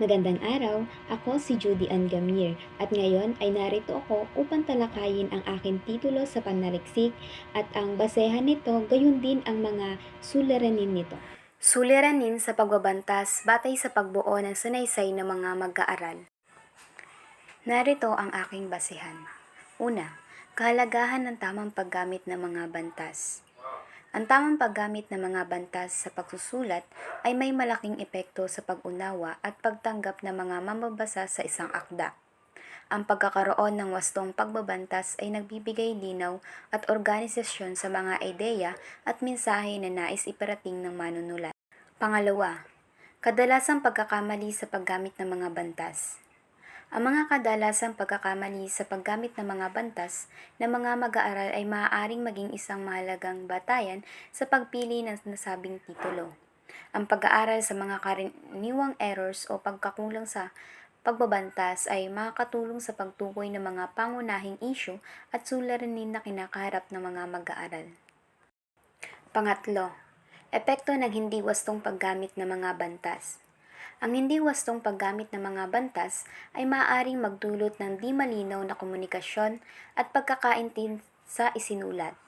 Magandang araw, ako si Judy Ann Gamir at ngayon ay narito ako upang talakayin ang aking titulo sa panaliksik at ang basehan nito gayon din ang mga suliranin nito. Suliranin sa pagbabantas batay sa pagbuo ng sanaysay ng mga mag-aaral. Narito ang aking basehan. Una, kahalagahan ng tamang paggamit ng mga bantas. Ang tamang paggamit ng mga bantas sa pagsusulat ay may malaking epekto sa pag-unawa at pagtanggap ng mga mamabasa sa isang akda. Ang pagkakaroon ng wastong pagbabantas ay nagbibigay linaw at organisasyon sa mga ideya at mensahe na nais iparating ng manunulat. Pangalawa, kadalasang pagkakamali sa paggamit ng mga bantas. Ang mga kadalasang pagkakamali sa paggamit ng mga bantas ng mga mag-aaral ay maaaring maging isang mahalagang batayan sa pagpili ng nasabing titulo. Ang pag-aaral sa mga karaniwang errors o pagkakulang sa pagbabantas ay makakatulong sa pagtukoy ng mga pangunahing issue at suliranin na kinakaharap ng mga mag-aaral. Pangatlo, epekto ng hindi wastong paggamit ng mga bantas. Ang hindi wastong paggamit ng mga bantas ay maaaring magdulot ng di malinaw na komunikasyon at pagkakaintindi sa isinulat.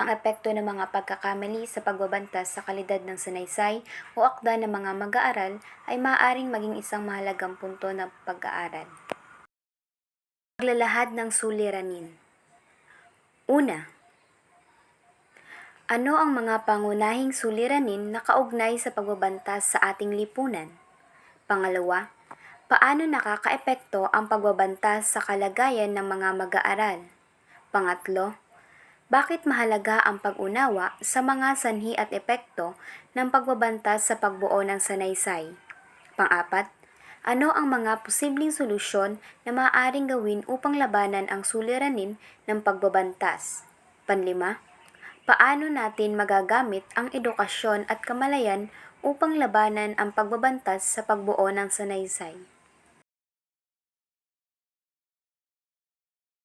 Ang epekto ng mga pagkakamali sa pagbabantas sa kalidad ng sanaysay o akda ng mga mag-aaral ay maaaring maging isang mahalagang punto ng pag-aaral. Paglalahad ng suliranin Una, ano ang mga pangunahing suliranin na kaugnay sa pagbabantas sa ating lipunan? Pangalawa, paano nakakaepekto ang pagbabantas sa kalagayan ng mga mag-aaral? Pangatlo, bakit mahalaga ang pag-unawa sa mga sanhi at epekto ng pagbabantas sa pagbuo ng sanaysay? Pang-apat, ano ang mga posibleng solusyon na maaaring gawin upang labanan ang suliranin ng pagbabantas? Panlima, paano natin magagamit ang edukasyon at kamalayan upang labanan ang pagbabantas sa pagbuo ng sanaysay.